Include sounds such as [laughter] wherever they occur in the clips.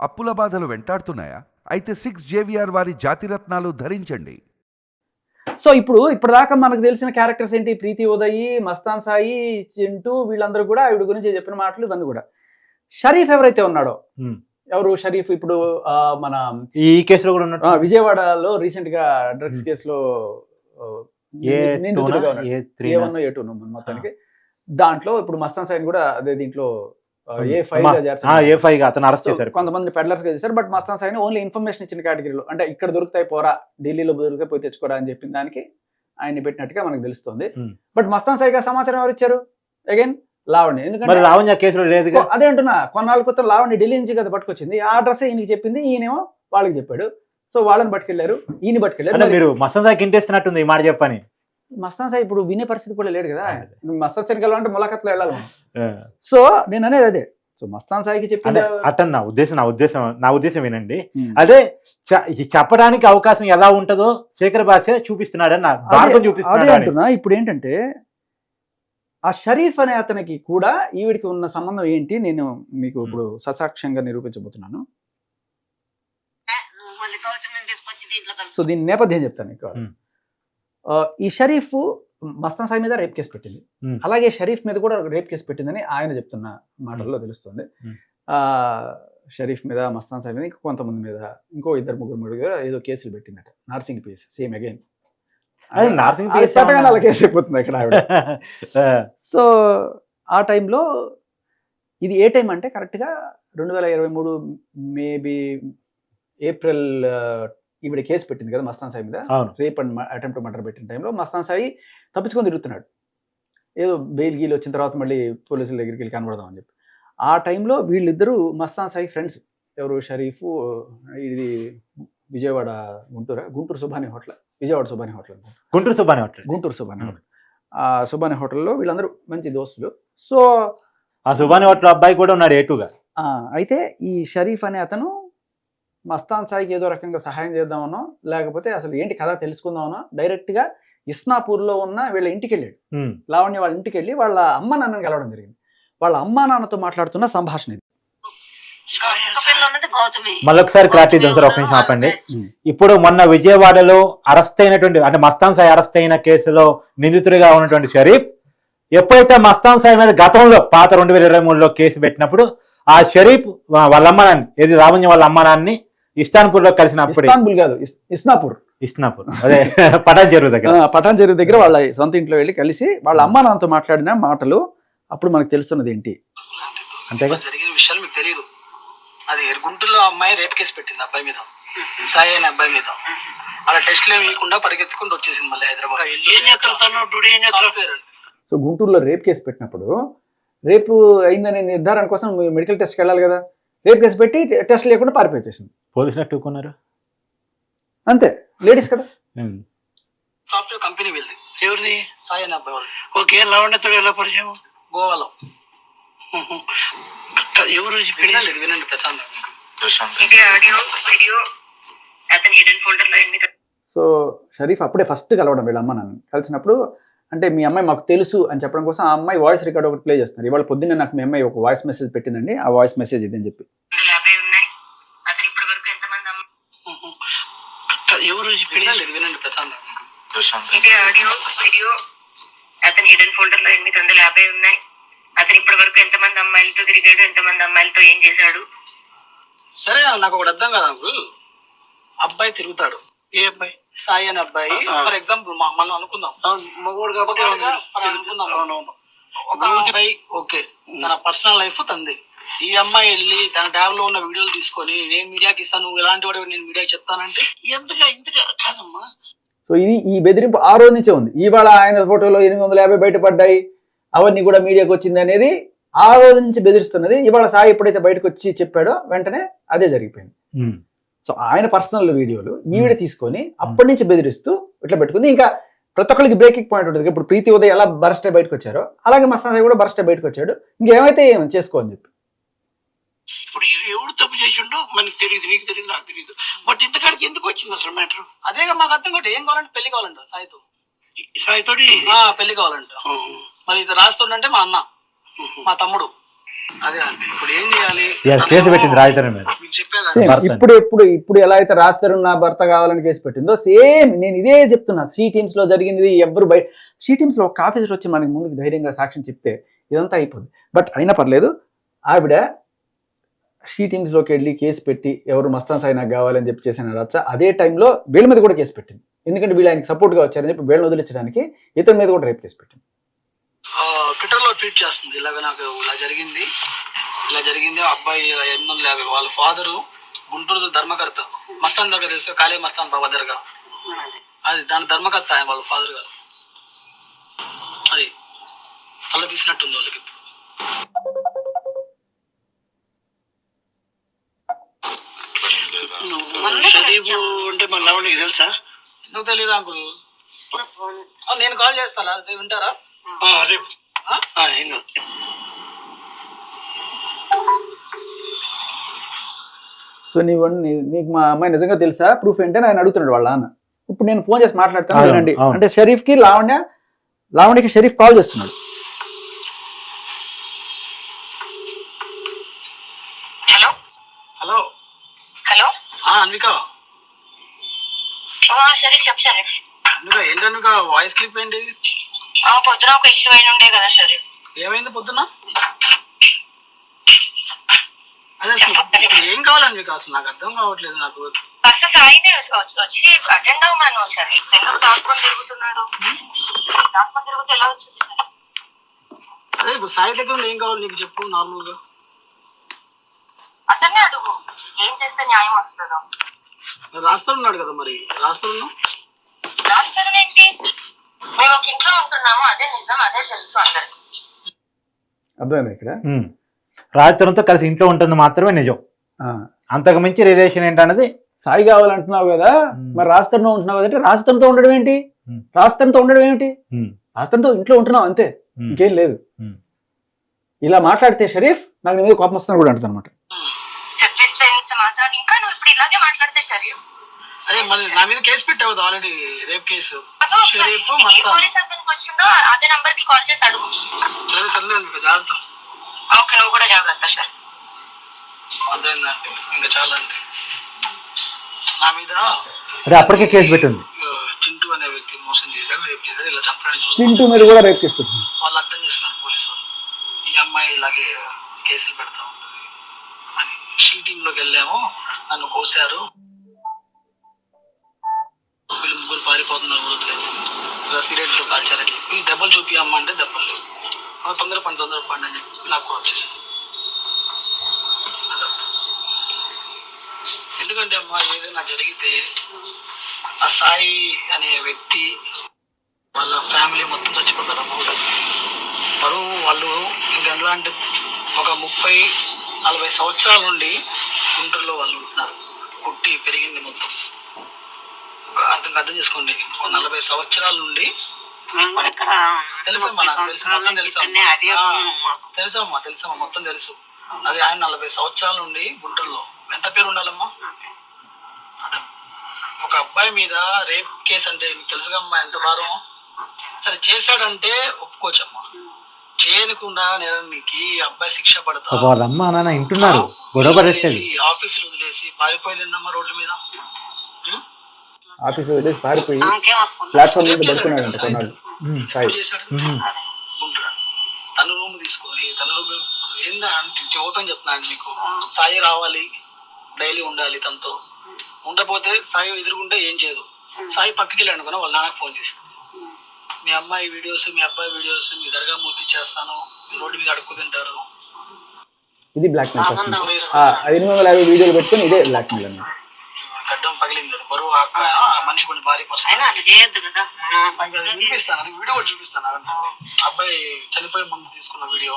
అప్పుల బాధలు వెంటాడుతున్నాయా అయితే సిక్స్ జేవిఆర్ వారి జాతిరత్నాలు ధరించండి సో ఇప్పుడు ఇప్పటిదాకా మనకు తెలిసిన క్యారెక్టర్స్ ఏంటి ప్రీతి ఉదయ్ మస్తాన్ సాయి చింటూ వీళ్ళందరూ కూడా ఆవిడ గురించి చెప్పిన మాటలు ఇవన్నీ కూడా షరీఫ్ ఎవరైతే ఉన్నాడో. ఎవరు షరీఫ్ ఇప్పుడు మన ఈ కేసులో కూడా ఉన్నట్టు ఆ, విజయవాడలో రీసెంట్గా డ్రగ్స్. కేసులో నిందితుడిగా? ఉన్నాడు. ఏ వన్ ఏ టూ మొత్తానికి దాంట్లో ఇప్పుడు మస్తాన్ సాయిని కూడా అదే దీంట్లో. ఏ ఫైవ్ అతను అరెస్ట్ చేశారు. కొంతమంది పెడ్లర్స్ చేశారు but Mastan Saini only information ఇచ్చిన కేటగిరీలో అంటే ఇక్కడ దొరుకుతాయి పోరా ఢిల్లీలో దొరికితే పోయి తెచ్చుకోరా అని చెప్పిన దానికి ఆయన్ని పెట్టినట్టుగా మనకు తెలుస్తుంది. బట్ మస్తాన్ సాయిగా సమాచారం ఎవరు ఇచ్చారు? అగైన్ లావణ్య. ఎందుకంటే లావణ్య కేసులో లేదుగా ఓ, అదే అంటున్నా కొన్నాళ్ళ క్రితం లావణ్య ఢిల్లీ నుంచి కదా పట్టుకొచ్చింది. ఆ అడ్రస్ ఈయనకి చెప్పింది ఈయనేమో వాళ్ళకి చెప్పాడు. సో వాళ్ళని పట్టుకెళ్ళారు ఈయన పట్టుకెళ్ళారు. మరి మస్తన్ సాయికి ఇంటేస్తున్నట్టుంది ఈ మాట చెప్పని. మస్తాన్ సాయి ఇప్పుడు వినే పరిస్థితి కూడా లేడు కదా. మస్తాన్ సాయికి వెళ్ళాలంటే ములాఖత్లో వెళ్ళాలి. సో నేను అనేది అదే. సో మస్తాన్ సాయికి అంటే చెప్పింది అటన్ నా ఉద్దేశం నా ఉద్దేశం నా ఉద్దేశం వినండి. అదే చెప్పడానికి అవకాశం ఎలా ఉంటుందో శేఖర్ భాష చూపిస్తున్నాడని నా చూపిస్తున్నాడు అని. అంటున్నా. ఇప్పుడు ఏంటంటే ఆ షరీఫ్ అనే అతనికి కూడా ఈవిడికి ఉన్న సంబంధం ఏంటి నేను మీకు ఇప్పుడు ససాక్ష్యంగా నిరూపించబోతున్నాను. సో దీని నేపథ్యం చెప్తాను. ఆ, ఈ షరీఫ్ మస్తాన్ సాయి మీద రేప్ కేసు పెట్టింది. అలాగే షరీఫ్ మీద కూడా రేప్ కేసు పెట్టిందని ఆయన చెప్తున్న మాటల్లో తెలుస్తుంది. ఆ షరీఫ్ మీద మస్తాన్ సాయి మీద ఇంకా కొంతమంది మీద ఇంకో ఇద్దరు ముగ్గురు మీద ఏదో కేసులు పెట్టిందట. నార్సింగ్ పిఎస్ సేమ్ అగైన్ అది నార్సింగ్ అలా కేసు అయిపోతుంది ఇక్కడ ఆవిడ. [laughs] సో ఆ టైంలో ఇది ఏ టైం అంటే కరెక్ట్గా రెండు వేల ఇరవై మూడు మేబీ ఏప్రిల్ ఈవిడ కేసు పెట్టింది కదా మస్తాన్ సాయి మీద. రేప్ అండ్ అటెంప్ట్ మర్డర్ పెట్టిన టైంలో మస్తాన్ సాయి తప్పించుకొని తిరుగుతున్నాడు. ఏదో బెయిల్ గీలు వచ్చిన తర్వాత మళ్ళీ పోలీసుల దగ్గరికి వెళ్ళి కనబడదాం అని చెప్పి. ఆ టైంలో వీళ్ళిద్దరూ మస్తాన్ సాయి ఫ్రెండ్స్. ఎవరు? షరీఫ్ ఇది Vijayawada గుంటూరా? Guntur Subani hotel. Vijayawada Subani hotel. Guntur Subbani hotel. Guntur Subani Hmm. Hotel. ఆ సుబాని హోటల్లో వీళ్ళందరూ మంచి దోస్తులు. సో ఆ సుబ్బాని హోటల్ అబ్బాయి కూడా ఉన్నాడు ఏటుగా ఆ, అయితే ఈ షరీఫ్ అనే అతను మస్తాన్ సాయికి ఏదో రకంగా సహాయం చేద్దామనో లేకపోతే అసలు ఏంటి కథ తెలుసుకుందామనో డైరెక్ట్గా ఇస్నాపూర్లో ఉన్న వీళ్ళ ఇంటికి వెళ్ళాడు. లావణ్య వాళ్ళ ఇంటికి వెళ్ళి వాళ్ళ అమ్మ నాన్నని కలవడం జరిగింది. వాళ్ళ అమ్మా నాన్నతో మాట్లాడుతున్న సంభాషణ ఇది. మళ్ళొకసారి క్లారిటీ ఇద్దాం సార్ ఒక నిమిషం ఆపండి. ఇప్పుడు మొన్న విజయవాడలో అరెస్ట్ అయినటువంటి అంటే మస్తాన్ సాయి అరెస్ట్ అయిన కేసులో నిందితుడిగా ఉన్నటువంటి షరీఫ్ ఎప్పుడైతే మస్తాన్ సాయి మీద గతంలో పాత రెండు వేల ఇరవై మూడులో కేసు పెట్టినప్పుడు ఆ షరీఫ్ వాళ్ళ అమ్మ నాన్ని ఏది రామణ్య వాళ్ళ అమ్మ నాన్ని ఇస్తాన్పూర్లో కలిసినప్పుడు. ఇస్తాన్బుల్ కాదు ఇస్- ఇస్నాపూర్. ఇస్నాపూర్. అదే పటాన్ చెరువు దగ్గర. పటాన్ చెరువు దగ్గర వాళ్ళ సొంత ఇంట్లో వెళ్ళి కలిసి వాళ్ళ అమ్మా నాన్నతో మాట్లాడిన మాటలు అప్పుడు మనకు తెలుస్తున్నది ఏంటి? అంతేగా? జరిగిన విషయాలు మీకు తెలియదు అది గుంటూరులో అమ్మాయి రేప్ కేసు పెట్టింది అబ్బాయి మీద. సాయి అనే అబ్బాయి మీద. అలా టెస్ట్లు ఏమి ఇవ్వకుండా పరిగెత్తుకుంటూ వచ్చేసింది మళ్ళీ హైదరాబాద్. సో గుంటూరులో రేప్ కేసు పెట్టినప్పుడు రేపు అయిందనే నిర్ధారణ కోసం మెడికల్ టెస్ట్కి వెళ్ళాలి కదా. రేప్ కేసు పెట్టి టెస్ట్ లేకుండా పారిపోయి పోలీసులు అట్టుకున్నారు అంతే. లేడీస్ కదా? సాఫ్ట్వేర్ కంపెనీ వెళ్ళింది. ఎవరిది? సాయి అనే అబ్బాయి వాళ్ళు ఓకే లావణ్యతోడు ఎలా పరిచయం? గోవాలో. ఎవరు వినండి వినండి ప్రశాంత్ ఇది ఆడియో వీడియో. అతని హిడెన్ ఫోల్డర్లో ఎనిమిది సో షరీఫ్ అప్పుడే ఫస్ట్ కలవడం వీళ్ళ అమ్మ నాన్న. కలిసినప్పుడు అంటే మీ అమ్మాయి మాకు తెలుసు అని చెప్పడం కోసం ఆ అమ్మాయి వాయిస్ రికార్డ్ ఒకటి ప్లే చేస్తున్నారు ఇవాళ పొద్దున్నే నాకు మీ అమ్మాయి ఒక వాయిస్ మెసేజ్ పెట్టిందండి. ఆ వాయిస్ మెసేజ్ ఇది అని చెప్పి వందల యాభై ఉన్నాయి అతను ఇప్పటి వరకు ఎంతమంది అమ్మ ఎవరు వినండి వినండి ప్రశాంత్ ఇది ఆడియో వీడియో అతని హిడెన్ ఫోల్డర్లో ఎనిమిది వందల యాభై ఉన్నాయి. అతను ఇప్పటి వరకు ఎంతమంది అమ్మాయిలతో తిరిగాడు ఎంతమంది అమ్మాయిలతో ఏం చేశాడు? సరే నాకు ఒకటి అర్థం కాదు అంకుల్. అబ్బాయి తిరుగుతాడు. ఏ అబ్బాయి? సాయి అనే అబ్బాయి. ఫర్ ఎగ్జాంపుల్ మనం అనుకుందాం. మగోడు కాబట్టి అనుకుందాం. అవునవును. ఒక అబ్బాయి ఓకే. తన పర్సనల్ లైఫ్ తంది. ఈ అమ్మాయి వెళ్ళి తన ట్యాబ్లో ఉన్న వీడియోలు తీసుకొని నేను మీడియాకి ఇస్తాను నువ్వు ఎలాంటి వాడు నేను మీడియాకి చెప్తానంటే? ఎంతగా ఇంతగా కాదమ్మా. సో ఇది ఈ బెదిరింపు ఆ రోజు నుంచే ఉంది. ఇవాళ ఆయన ఫోటోలో ఎనిమిది వందల యాభై బయటపడ్డాయి. అవన్నీ కూడా మీడియాకి వచ్చింది అనేది ఆ రోజు నుంచి బెదిరిస్తున్నది. ఇవాళ సాయి ఎప్పుడైతే బయటకు వచ్చి చెప్పాడో వెంటనే అదే జరిగిపోయింది. సో ఆయన పర్సనల్ వీడియోలు ఈవిడ తీసుకొని అప్పటి నుంచి బెదిరిస్తూ ఇట్లా పెట్టుకుంది. ఇంకా ప్రతి ఒక్కరికి బ్రేకింగ్ పాయింట్ ఉంటుంది. ఇప్పుడు ప్రీతి ఉదయ్ ఎలా బరస్టే బయటకు వచ్చారో అలాగే మస్తాన్ సాయి కూడా బరస్టే బయటకు వచ్చాడు. ఇంకేమైతే ఏం చేసుకో అని చెప్పి. ఇప్పుడు ఎవడు తప్పు చేసిండో మనకి తెలియదు నీకు తెలియదు నాకు తెలియదు బట్ ఇంతకాడికి ఎందుకు వచ్చింది అసలు మ్యాటర్ అదే మాకు అర్థం కొట్టి ఏం కావాలంటే పెళ్ళి కావాలంట సాయితో. సాయితోటి? ఆ పెళ్ళి కావాలంట. మరి ఇది రాస్తుండంటే మా అన్న మా తమ్ముడు. అదే ఇప్పుడు ఏం చేయాలి? కేసు పెట్టింది మీద. ఇప్పుడు ఇప్పుడు ఇప్పుడు ఎలా అయితే రాస్తారు నా భర్త కావాలని కేసు పెట్టిందో సేమ్ నేను ఇదే చెప్తున్నా. సి టీమ్స్లో జరిగింది ఎవ్వరు బయట సి టీమ్స్లో ఒక ఆఫీసర్ వచ్చి మనకి ముందుకు ధైర్యంగా సాక్ష్యం చెప్తే ఇదంతా అయిపోద్ది. బట్ అయినా పర్లేదు ఆవిడ షీ టీమ్స్లోకి వెళ్ళి కేసు పెట్టి ఎవరు మస్తాన్ సాయి నాకు కావాలని చెప్పి చేసిన రచ్చ అదే టైంలో వీళ్ళ మీద కూడా కేసు పెట్టింది. ఎందుకంటే వీళ్ళు ఆయనకి సపోర్ట్గా వచ్చారని చెప్పి వీళ్ళని వదిలించడానికి ఇతని మీద కూడా రేపు కేసు పెట్టింది. ట్విట్టర్లో ట్వీట్ చేస్తుంది. ఇలాగ నాకు ఇలా జరిగింది. ఇలా జరిగింది. ఆ అబ్బాయి ఇలా ఎనిమిది వందల యాభై వాళ్ళ ఫాదరు గుంటూరు ధర్మకర్త. మస్తాన్ దగ్గర తెలుసు. కాళీ మస్తాన్ బాబా దర్గా అది దాని ధర్మకర్త ఆయన వాళ్ళ ఫాదర్ గారు. అది తల తీసినట్టుంది వాళ్ళకి. షరీఫ్ అంటే మన లవణికి తెలుసా? ఎందుకు తెలియదు అంకుల్? నేను కాల్ చేస్తాను. అదే వింటారా? ఏం కాదు. సో నీ- నీకు మా అమ్మాయి నిజంగా తెలుసా? ప్రూఫ్ ఏంటని ఆయన అడుగుతున్నాడు వాళ్ళ నాన్న. ఇప్పుడు నేను ఫోన్ చేసి మాట్లాడతాను. అంటే షరీఫ్కి లావణ్య లావణ్యకి షరీఫ్ కాల్ చేస్తున్నాడు. సరే అన్విక వాయిస్ క్లిప్ ఏంటి? ఆ పొద్దున ఒక ఇష్యూ అయిన ఉండే కదా సరే. ఏమైంది పొద్దున్న అదే అసలు ఏం కావాలని మీకు అసలు నాకు అర్థం కావట్లేదు నాకు. ఫస్ట్ సాయిని వచ్చి- అటెండ్ అవ్వమను సరే. ఎందుకు దాక్కొని తిరుగుతున్నాడు? దాక్కొని తిరుగుతూ ఎలా వచ్చింది సరే? అదే ఇప్పుడు సాయి దగ్గర ఏం కావాలి నీకు చెప్పు నార్మల్గా అతన్నే అడుగు. ఏం చేస్తే న్యాయం వస్తుందో. రాస్తారు ఉన్నాడు కదా మరి. రాస్తారు రాస్తారు ఏంటి? మేము ఒక ఇంట్లో ఉంటున్నాము అదే నిజం అదే తెలుసు అందరికి. అర్థమైంది ఇక్కడ. రాజధానితో కలిసి ఇంట్లో ఉంటుంది మాత్రమే నిజం. ఆ. అంతకు మించి రిలేషన్ ఏంటన్నది? సాయి కావాలంటున్నావు కదా. మరి రాజస్థాన్లో ఉంటున్నావు కదంటే రాజస్థాన్తో ఉండడం ఏంటి. రాజస్థాన్తో ఉండడం ఏంటి ఉమ్, రాజస్థాన్తో ఇంట్లో ఉంటున్నావు అంతే. ఇంకేం లేదు. ఇలా మాట్లాడితే షరీఫ్ నాకు నీ మీద కోపం వస్తుందని కూడా అంటుంది అనమాట మాత్రం ఇంకా నువ్వు ఇప్పుడు ఇలాగే మాట్లాడితే షరీఫ్ అదే మరి నా మీద కేసు పెట్టావు already rape case. Sharif Mastan వచ్చిందో అదే నంబర్కి కాల్ చేసి అడుగు. సరే సర్లే మీకు జాగ్రత్త. ఓకే నువ్వు కూడా జాగ్రత్త సార్. అర్థమైందండి ఇంకా చాలా అండి నా మీద అదే అప్పటికే కేసు పెట్టింది. చింటూ అనే వ్యక్తి మోసం చేశారు రేపు చేశారు ఇలా చంపడానికి చింటూ చూస్తారు మీద కూడా రేపు తీసుకుంటుంది వాళ్ళు అర్థం చేసుకున్నారు పోలీసు వాళ్ళు. ఈ అమ్మాయి ఇలాగే కేసులు పెడతా ఉంటుంది అని. షీ టీంలోకి వెళ్ళాము నన్ను కోసారు వీళ్ళు ముగ్గురు పారిపోతున్నారు కూడా వదిలేసి ఇలా సిగరెట్లు కాల్చారని చెప్పి దెబ్బలు చూపి అమ్మ అంటే దెబ్బలు లేవు. తొందర పని తొందర పని అని చెప్పి నాకు కూడా వచ్చేసాను ఎందుకంటే అమ్మ ఏదైనా జరిగితే ఆ సాయి అనే వ్యక్తి వాళ్ళ ఫ్యామిలీ మొత్తం చచ్చిపోతారు అమ్మ బరువు వాళ్ళు ఇంకా ఎలాంటి ఒక ముప్పై నలభై సంవత్సరాల నుండి గుంటూరులో వాళ్ళు ఉంటున్నారు. పుట్టి పెరిగింది మొత్తం. అర్థం అర్థం చేసుకోండి. ఒక నలభై సంవత్సరాల నుండి తెలుసమ్మా తెలుసు మొత్తం తెలుసమ్మా తెలుసమ్మా మొత్తం తెలుసు. అది ఆయన నలభై సంవత్సరాల నుండి గుంటూరులో. ఎంత పేరు ఉండాలమ్మా. ఒక అబ్బాయి మీద రేప్ కేసు అంటే మీకు తెలుసుగా అమ్మా ఎంత భారం? సరే చేశాడంటే ఒప్పుకోవచ్చమ్మా. చేయకుండా నేరానికి అబ్బాయి శిక్ష పడతా. ఒక వాళ్ళ అమ్మ నాన్న వింటున్నారు. గొడవ పడట్లేదు వదిలేసి, ఆఫీసులు వదిలేసి పారిపోయిందమ్మా రోడ్ల మీద? ఆఫీస్ వదిలేసి పారిపోయి? ప్లాట్ఫామ్ మీద పడుకున్నాడు అంట ఉమ్, సాయి. తన రూమ్ తీసుకొని తన రూమ్ ఏందా అంటే ఓపెన్ చెప్తున్నాను మీకు సాయి రావాలి డైలీ ఉండాలి తనతో. ఉండకపోతే సాయి ఎదురుకుంటే ఏం చేయదు. సాయి పక్కకి వెళ్ళి అనుకున్నా వాళ్ళ నాన్నకి ఫోన్ చేసి. మీ అమ్మాయి వీడియోస్ మీ అబ్బాయి వీడియోస్ మీ దర్గా మూర్తి చేస్తాను. రోడ్డు మీద అడుక్కు తింటారు. ఇది బ్లాక్ మెయిల్ ఎనిమిది వందల యాభై వీడియోలు పెట్టుకొని ఇదే బ్లాక్ మెయిల్ అన్నమాట. గడ్డం పగిలింది. బరువు మనిషి కొన్ని భారీ పర్సన్. అయినా అట్లా చేయొద్దు కదా. చూపిస్తాను. అది వీడియో కూడా చూపిస్తాను. అబ్బాయి చనిపోయే ముందు తీసుకున్న వీడియో.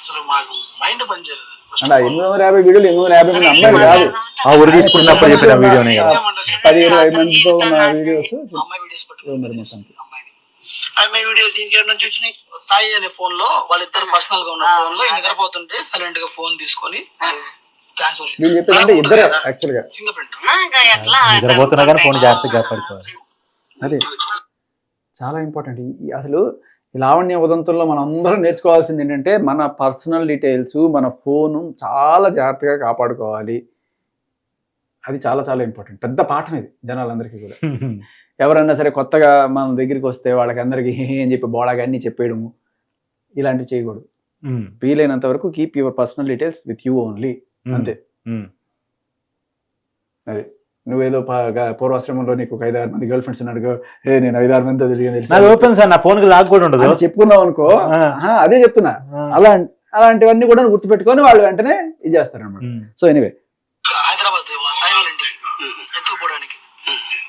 అసలు మాకు మైండ్ పనిచేయలేదు అంటే ఎనిమిది వందల యాభై వీడియోలు ఎనిమిది వందల యాభై మంది అమ్మాయిలు కాదు. ఆ ఉరి తీసుకున్నప్పుడు చెప్పిన వీడియోనే కదా. పది ఇరవై మందితో ఉన్న వీడియోస్ అమ్మాయి మరి మొత్తం. వీడియో దీనికి ఎక్కడి నుంచి వచ్చినాయి సాయి అనే ఫోన్లో వాళ్ళిద్దరు పర్సనల్గా ఉన్న ఫోన్లో నిద్రపోతుంటే సైలెంట్గా ఫోన్ తీసుకొని వీళ్ళు చెప్పేది అంటే ఇద్దరే యాక్చువల్గా. నిద్రపోతున్నా కానీ ఫోన్ జాగ్రత్తగా కాపాడుకోవాలి అదే. చాలా ఇంపార్టెంట్ అసలు ఈ లావణ్య ఉదంతంలో మనం అందరం నేర్చుకోవాల్సింది ఏంటంటే మన పర్సనల్ డీటెయిల్స్ మన ఫోను చాలా జాగ్రత్తగా కాపాడుకోవాలి. అది చాలా చాలా ఇంపార్టెంట్ పెద్ద పాఠం ఇది జనాలందరికీ కూడా. [laughs] ఎవరన్నా సరే కొత్తగా మన దగ్గరికి వస్తే వాళ్ళకి అందరికి అని [laughs] చెప్పి బోళాగా అన్ని చెప్పేయడము ఇలాంటివి చేయకూడదు. వీలైనంత వరకు keep your personal details with you only అంతే. అది నువ్వేదో పూర్వాశ్రమంలో నీకు ఒక ఐదారు మంది గర్ల్ ఫ్రెండ్స్ ఉన్నాడు ఏ నేను ఐదారు మంది తిరిగి నాది ఓపెన్ సార్ నా ఫోన్కి లాక్ కూడా ఉండదు. చెప్పుకున్నావు అనుకో. అదే చెప్తున్నా. అలా అలాంటివన్నీ కూడా గుర్తుపెట్టుకొని వాళ్ళు వెంటనే ఇది చేస్తారు అనమాట సో ఎనీవే హైదరాబాద్ ఎత్తుకుపోవడానికి.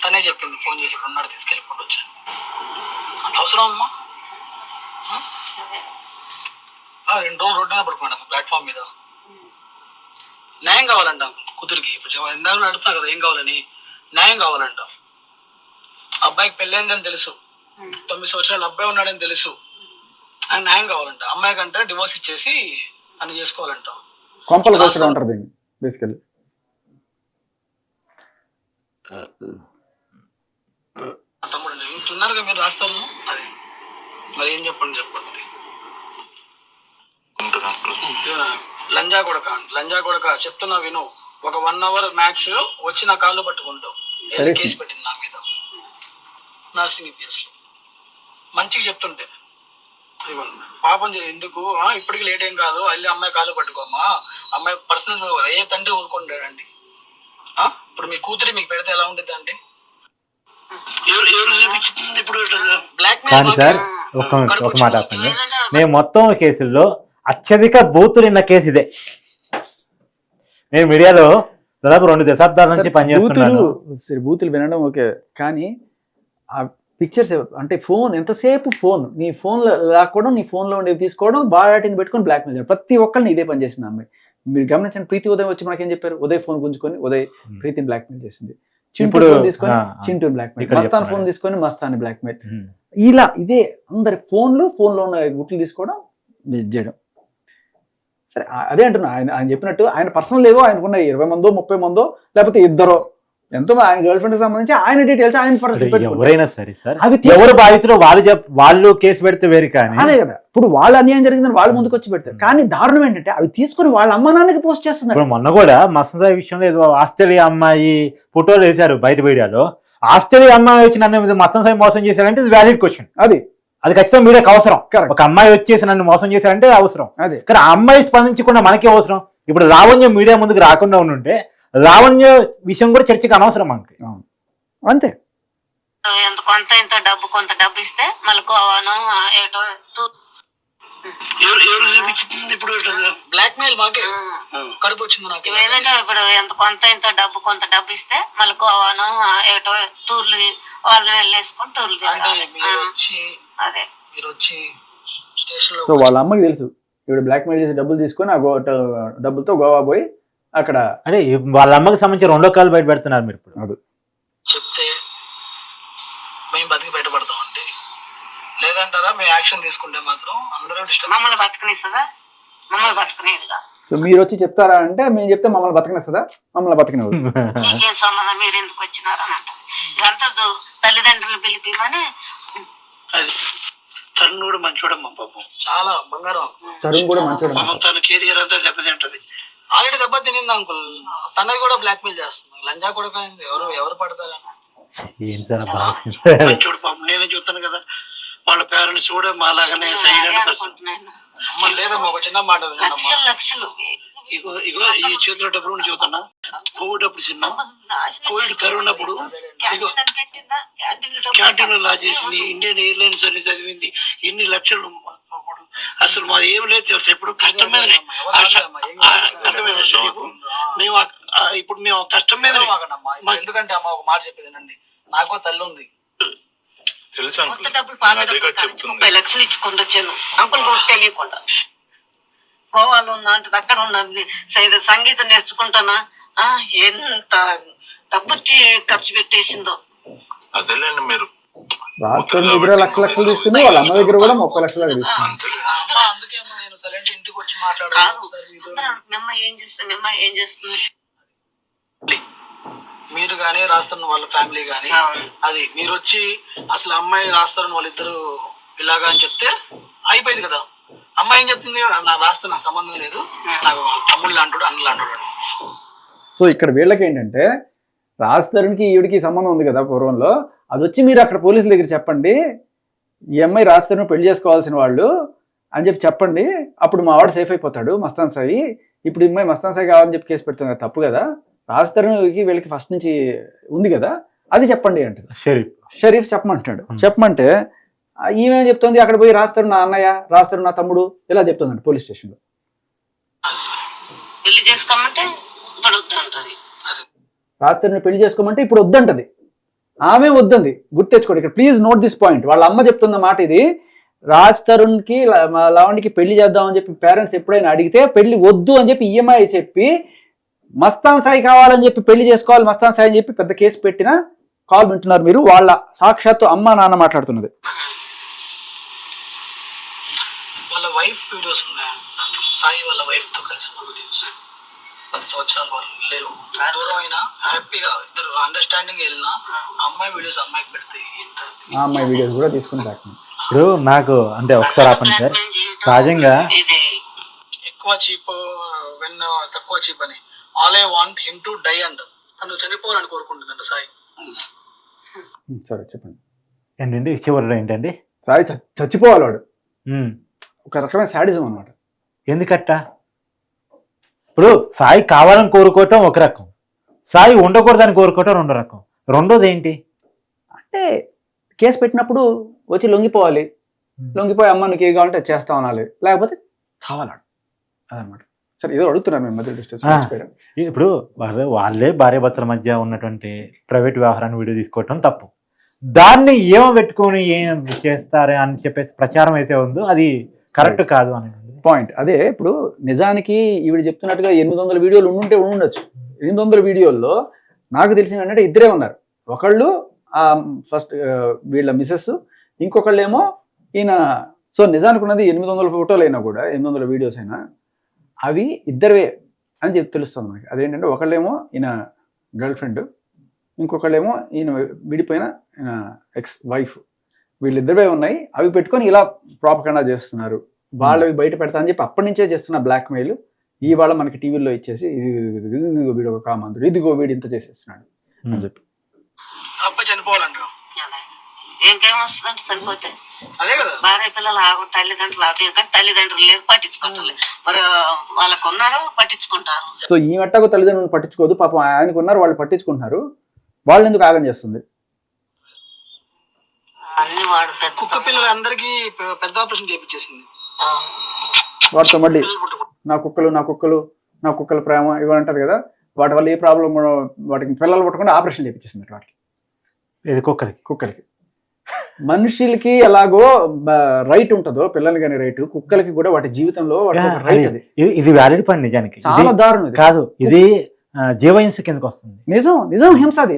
తనే చెప్పింది ఫోన్ చేసి ఇక్కడ ఉన్నాడు తీసుకెళ్ళిపోండి వచ్చాను. అంత అవసరం అమ్మా? రెండు రోజులు రోడ్డు మీద పడుకున్నాడు ప్లాట్ఫామ్ మీద. న్యాయం కావాలంట కూతురికి. ఇప్పుడు ఇందాక అడుగుతున్నా కదా ఏం కావాలని. న్యాయం కావాలంట. అబ్బాయికి పెళ్ళైందని తెలుసు. తొమ్మిది సంవత్సరాలు అబ్బాయి ఉన్నాడని తెలుసు. ఆయన న్యాయం కావాలంట. అమ్మాయి కంటే డివోర్స్ ఇచ్చేసి అని చేసుకోవాలంట. కొంపలు కూర్చోడం ఉంటారు దీన్ని బేసికల్లీ మా తమ్ముడు మీరు రాస్తారు అది. మరి ఏం చెప్పండి చెప్పండి. లంజా కొడక లంజా కొడక చెప్తున్నా విను. ఒక వన్ అవర్ మ్యాక్స్ వచ్చి నా కాళ్ళు పట్టుకుంటావు కేసు పెట్టింది నా మీద. నర్సింగ్ మంచిగా చెప్తుంటే. పాపం చే- ఎందుకు? ఇప్పటికి లేట్ ఏం కాదు. వెళ్ళి అమ్మాయి కాళ్ళు పట్టుకోమ్మా. అమ్మాయి పర్సనల్ ఏ తండ్రి ఊరుకుంటాడండి? ఇప్పుడు మీ కూతురి మీకు పెడితే ఎలా ఉంటుంది అండి? ఇప్పుడు? బ్లాక్ ఒక మాట మొత్తం కేసుల్లో అత్యధిక బూతులు ఉన్న కేసు ఇదే. నేను మీడియాలో దాదాపు రెండు దశాబ్దాల నుంచి పనిచేస్తున్నాను. బూతులు వినడం ఓకే కానీ ఆ పిక్చర్స్ అంటే ఫోన్ ఎంతసేపు ఫోన్ నీ ఫోన్ లాక్కోవడం నీ ఫోన్లో ఉండేవి తీసుకోవడం బాటిని పెట్టుకొని బ్లాక్ మెయిల్ ప్రతి ఒక్కరిని ఇదే పని చేసింది అమ్మాయి. మీరు గమనించండి ప్రీతి ఉదయం వచ్చి మనకేం చెప్పారు? ఉదయ్ ఫోన్ గుంజుకొని ఉదయ్. ప్రీతిని బ్లాక్ మెయిల్ చేసింది చింటూ ఫోన్ తీసుకొని. Chintu blackmail Mastan. Phone తీసుకొని మస్తాన్ బ్లాక్ మెయిల్. ఇలా ఇదే అందరి ఫోన్లు ఫోన్లో ఉన్న గుట్లు తీసుకోవడం చేయడం. సరే అదే అంటున్నా ఆయన ఆయన చెప్పినట్టు ఆయన పర్సనల్ ఏవో ఆయనకున్న ఇరవై మందో ముప్పై మందో లేకపోతే ఇద్దరో. ఎంతో ఆయన గర్ల్ ఫ్రెండ్ సంబంధించి ఆయన డీటెయిల్స్ ఆయన అదే. ఎవరైనా సరే సార్. అవి తీసు- ఎవరు బాధితులు వాళ్ళు వాళ్ళు కేసు పెడితే వేరు కానీ అదే కదా. ఇప్పుడు వాళ్ళ అన్యాయం జరిగిందని వాళ్ళు ముందుకు వచ్చి పెడతారు. కానీ దారుణం ఏంటంటే అవి తీసుకొని వాళ్ళ అమ్మ నాన్నకి పోస్ట్ చేస్తున్నారు. మొన్న కూడా మసంసాయి విషయంలో ఏదో ఆస్ట్రేలియా అమ్మాయి ఫోటోలు వేశారు బయట మీడియాలో. ఆస్ట్రేలియా అమ్మాయి వచ్చి నన్ను మసంసాయి మోసం చేశారంటే ఇది వ్యాలిడ్ క్వశ్చన్ అది. అది ఖచ్చితంగా మీడియాకి అవసరం. ఒక అమ్మాయి వచ్చేసి నన్ను మోసం చేశారంటే అవసరం. అదే. కానీ ఆ అమ్మాయి స్పందించకుండా మనకే అవసరం. ఇప్పుడు లావణ్య మీడియా ముందుకు రాకుండా ఉండుంటే లావణ్య విషయం కూడా చర్చకి అనవసరం మనకి. అంతే. ఎంత కొంత ఇంత డబ్బు కొంత డబ్బు ఇస్తే మళ్ళీ గోవాను ఆ, ఏటో ఇప్పుడు బ్లాక్ మెయిల్ మాకే. కడుపు వచ్చింది నాకు. ఏంటంటే ఇప్పుడు ఎంత కొంత ఇంత డబ్బు కొంత డబ్బు ఇస్తే మళ్ళీ గోవాను ఆ, ఏటో టూర్లు వాళ్ళని వెళ్ళేసుకొని టూర్లు అంటే తిరగాలి. అదే మీరు వచ్చి స్టేషన్లో సో వాళ్ళ అమ్మకి తెలుసు. ఇప్పుడు బ్లాక్ మెయిల్ చేసి డబ్బులు తీసుకొని ఆ గో డబ్బులతో గోవా పోయి అక్కడ అంటే వాళ్ళ అమ్మకి సంబంధించి రెండో కాలు బయట పెడుతున్నారు మీరు ఇప్పుడు. చెప్తే మేము బతికి బయటపడతాం అంటే లేదంటారా మేము యాక్షన్ తీసుకుంటే మాత్రం అందరూ డిస్టర్బ్ మమ్మల్ని బతకనిస్తుందా? మమ్మల్ని బతకనేదిగా సో మీరు వచ్చి చెప్తారా అంటే మేము చెప్తే మమ్మల్ని బతకనిస్తుందా? మమ్మల్ని బతకనివ్వదు. మీకేం సంబంధం? మీరు ఎందుకు వచ్చినారని అంటారు. ఇదంతా తల్లిదండ్రులు పిలిపిమని అది తను కూడా మంచోడమ్మా పాపం. చాలా బంగారం తరుణ్ కూడా మంచోడు పాపం తన కెరియర్ అంతా దెబ్బతింటది. ఆల్రెడీ దెబ్బ తినింది అంకుల్. తనది కూడా బ్లాక్ మెయిల్ చేస్తుంది లంజా కూడా ఎవరు ఎవరు పడతారా ఏం సార్ అబ్బా. మంచోడు పాపం. నేనే చూస్తాను కదా. వాళ్ళ పేరెంట్స్ కూడా మాలాగానే సైలెంట్ పర్సన్. లేదమ్మా ఒక చిన్న మాట. లక్షలు లక్షలు. ఇగో ఇగో ఈ చేతిలో డబ్బులు ఉండి చూస్తున్నా కోవిడ్ అప్పుడు చిన్న. కోవిడ్ కరోనా అప్పుడు ఇగో క్యాంటీన్ లా చేసింది. ఇండియన్ ఎయిర్లైన్స్ అని చదివింది. ఎన్ని లక్షలు అప్పుడు. అసలు మాది ఏం లేదు తెలుసు? ఇప్పుడు కష్టం మీదనే? మేము ఇప్పుడు మేము కష్టం మీదనే. ఎందుకంటే అమ్మ ఒక మాట చెప్పేది నాకు తల్లి ఉంది. తెలుసు అంకుల్? డబ్బులు పాత. ముప్పై లక్షలు ఇచ్చుకొని వచ్చాను. అంకుల్ కూడా తెలియకుండా. గోవాలో ఉన్నా అంటే అక్కడ ఉన్నా సైద సంగీతం నేర్చుకుంటానా? ఆ ఎంత డబ్బు ఖర్చు పెట్టేసిందో. అదేలేండి మీరు. రాష్ట్రం దగ్గర లక్ష లక్షలు తీసుకుని వాళ్ళ అమ్మ దగ్గర కూడా ముప్పై లక్షలు తీసుకుంది మీరు గానీ రాస్తున్న వాళ్ళ ఫ్యామిలీ గానీ. అది మీరు వచ్చి అసలు అమ్మాయి రాస్తారని వాళ్ళిద్దరు ఇలాగా అని చెప్తే అయిపోయింది కదా. అమ్మాయి ఏం చెప్తుంది? నా రాస్తే నాకు సంబంధం లేదు. నాకు తమ్ముళ్ళు అంటాడు అన్నలు అంటాడు సో ఇక్కడ వీళ్ళకి ఏంటంటే రాజతరుణ్కి ఈవిడికి సంబంధం ఉంది కదా పూర్వంలో. అది వచ్చి మీరు అక్కడ పోలీసుల దగ్గర చెప్పండి. ఈ అమ్మాయి రాజతరుణ్ పెళ్ళి చేసుకోవాల్సిన వాళ్ళు అని చెప్పి చెప్పండి. అప్పుడు మా వాడు సేఫ్ అయిపోతాడు మస్తాన్ సాయి. ఇప్పుడు ఈ అమ్మాయి మస్తాన్ సాయి కావాలని చెప్పి కేసు పెడుతుంది కదా తప్పు కదా. రాజతరుణ్కి వీళ్ళకి ఫస్ట్ నుంచి ఉంది కదా. అది చెప్పండి అంటది. షరీఫ్. షరీఫ్ చెప్పమంటాడు Hmm. చెప్పమంటే ఈమె చెప్తుంది అక్కడ పోయి రాస్తారు నా అన్నయ్య రాస్తారు నా తమ్ముడు ఇలా చెప్తుందండి పోలీస్ స్టేషన్లో. పెళ్ళి చేసుకోమంటే రాజతరుణ్ పెళ్ళి చేసుకోమంటే ఇప్పుడు వద్దంటది. ఆమె వద్దంది గుర్తెచ్చుకోండి ఇక్కడ ప్లీజ్ నోట్ దిస్ పాయింట్ వాళ్ళ అమ్మ చెప్తున్న మాట ఇది రాజ్ తరుణ్కి లావణ్కి పెళ్ళి చేద్దామని చెప్పి పేరెంట్స్ ఎప్పుడైనా అడిగితే పెళ్ళి వద్దు అని చెప్పి ఈఎంఐ చెప్పి మస్తాన్ సాయి కావాలని చెప్పి పెళ్ళి చేసుకోవాలి మస్తాన్ సాయి అని చెప్పి పెద్ద కేసు పెట్టిన కాల్ వింటున్నారు మీరు. వాళ్ళ సాక్షాత్తు అమ్మ నాన్న మాట్లాడుతున్నది. వైఫ్ వీడియోస్ ఉన్నాయి? సాయి వాళ్ళ వైఫ్తో కలిసి ఉన్న వీడియోస్. పది సంవత్సరాల వాళ్ళు లేరు. దూరం అయినా హ్యాపీగా ఇద్దరు అండర్స్టాండింగ్ వెళ్ళినా అమ్మాయి వీడియోస్ అమ్మాయికి పెడితే ఏంటంటే అమ్మాయి వీడియోస్ కూడా తీసుకుని పెట్టినాం ఇప్పుడు నాకు అంటే ఒకసారి ఆపండి సార్. సహజంగా ఇది. ఎక్కువ చీప్ వెన్ తక్కువ చీప్ అని. All I want him to die అంట. తను చనిపోవాలని కోరుకుంటుందంట సాయి. సరే చెప్పండి. ఏంటండి? చివరిలో ఏంటండి? సాయి చచ్చిపోవాలి వాడు. ఒక రకమైన శాడిజం అనమాట ఎందుకట్ట? ఇప్పుడు సాయి కావాలని కోరుకోవటం ఒక రకం. సాయి ఉండకూడదని కోరుకోవటం రెండో రకం. రెండోది ఏంటి అంటే కేసు పెట్టినప్పుడు వచ్చి లొంగిపోవాలి. లొంగిపోయి అమ్మ నీకు ఏది కావాలంటే చేస్తాం అనాలి. లేకపోతే చావాలాడు. అదనమాట సరే ఏదో అడుగుతున్నారు మేము మధ్య డిస్టెన్స్ ఆ. ఇప్పుడు వాళ్ళు వాళ్ళే భార్యాభర్తల మధ్య ఉన్నటువంటి ప్రైవేట్ వ్యవహారాన్ని వీడియో తీసుకోవటం తప్పు. దాన్ని ఏమో పెట్టుకొని ఏం చేస్తారు అని చెప్పేసి ప్రచారం అయితే ఉందో అది కరెక్ట్ కాదు అని పాయింట్ అదే ఇప్పుడు నిజానికి ఈవిడ చెప్తున్నట్టుగా ఎనిమిది వందల వీడియోలు ఉండుంటే ఉండొచ్చు ఎనిమిది వందల వీడియోల్లో నాకు తెలిసిన ఏంటంటే ఇద్దరే ఉన్నారు. ఒకళ్ళు ఫస్ట్ వీళ్ళ మిసెస్ ఇంకొకళ్ళు ఏమో ఈయన సో నిజానికి ఉన్నది ఎనిమిది వందల ఫోటోలు అయినా కూడా ఎనిమిది వందల వీడియోస్ అయినా అవి ఇద్దరివే అని చెప్పి తెలుస్తుంది మనకి. అదేంటంటే ఒకళ్ళేమో ఈయన గర్ల్ ఫ్రెండ్ ఇంకొకళ్ళేమో ఈయన విడిపోయిన ఈయన ఎక్స్ వైఫ్ వీళ్ళిద్దరివే ఉన్నాయి. అవి పెట్టుకొని ఇలా ప్రాపకండా చేస్తున్నారు. వాళ్ళవి బయట పెడతా అని చెప్పి అప్పటి నుంచే చేస్తున్న బ్లాక్ మెయిల్ ఇవాళ మనకి టీవీలో ఇచ్చేసి ఇది ఇది- ఇదిగో వీడు ఒక కామంతుడు ఇదిగో వీడు ఇంత చేసేస్తున్నాడు అని చెప్పి. అబ్బాయి చనిపోవాలంట. సరిపోతే? భార్య పిల్లలు ఆగు తల్లిదండ్రులు ఆగు. తల్లిదండ్రులు లేరు పట్టించుకుంటారు మరి వాళ్ళకు ఉన్నారు పట్టించుకుంటారు. సో ఈ మట్టకు తల్లిదండ్రులు పట్టించుకోదు. పాపం ఆయనకు ఉన్నారు వాళ్ళు పట్టించుకుంటున్నారు. వాళ్ళు ఎందుకు ఆగం చేస్తుంది? అన్ని వాడు పెద్ద కుక్క పిల్లలు అందరికీ పె- పెద్ద ఆపరేషన్ చేయించేసింది ఆ. వాటితో మళ్ళీ పిల్లలు నా కుక్కలు నా కుక్కలు నా కుక్కల ప్రేమ ఇవి అంటది కదా వాటి వల్ల ఏ ప్రాబ్లం వాటికి పిల్లలు పట్టకుండా ఆపరేషన్ చేయించేసింది వాటికి ఇది కుక్కలకి? కుక్కలకి. మనుషులకి ఎలాగో రైట్ ఉంటుందో పిల్లలకి కానీ రైట్ కుక్కలకి కూడా వాటి జీవితంలో ఇది ఇది వ్యాలిడ్ పని నిజానికి. చాలా దారుణం ఇది. కాదు ఇది జీవహింస కిందకి వస్తుంది. నిజం నిజం హింస అది.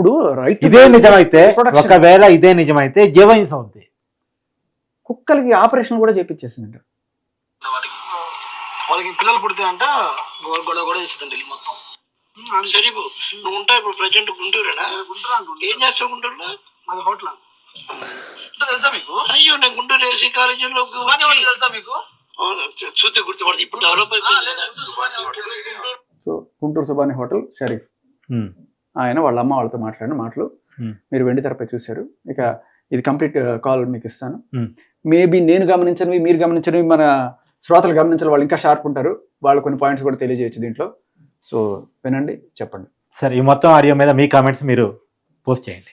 ఇప్పుడు రైట్ ఇదే నిజమైతే. ఒకవేళ ఇదే నిజమైతే జీవహింస అవుతుంది కుక్కలకి ఆపరేషన్ కూడా చేపించేసిందంట. వాటికి వాళ్ళకి పిల్లలు పుడితే అంట గొ- గొడవ కూడా చేస్తుందండి ఇల్లు మొత్తం. సరిపో నువ్వు ఉంటావు ఇప్పుడు ప్రజెంట్ గుంటూరేనా. ఏం చేస్తావు గుంటూరులో? మాది హోటల్ తెలుసా మీకు? అయ్యో నేను గుంటూరు ఏసీ కాలేజీలో సుబాని హోటల్ తెలుసా మీకు? చూస్తే గుర్తుపడుతుంది ఇప్పుడు డెవలప్ అయిపోయింది Guntur. So Guntur Subani hotel Sharif. ఆయన వాళ్ళ అమ్మ వాళ్ళతో మాట్లాడిన మాటలు. మీరు వెండి తెరపై చూశారు. ఇక ఇది కంప్లీట్ కాల్ మీకు ఇస్తాను. మేబీ నేను గమనించనివి మీరు గమనించనివి మన శ్రోతలు గమనించిన వాళ్ళు ఇంకా షార్ప్ ఉంటారు. వాళ్ళు కొన్ని పాయింట్స్ కూడా తెలియజేయచ్చు దీంట్లో. సో వినండి చెప్పండి. సరే ఈ మొత్తం ఆడియో మీద మీ కామెంట్స్ మీరు పోస్ట్ చేయండి.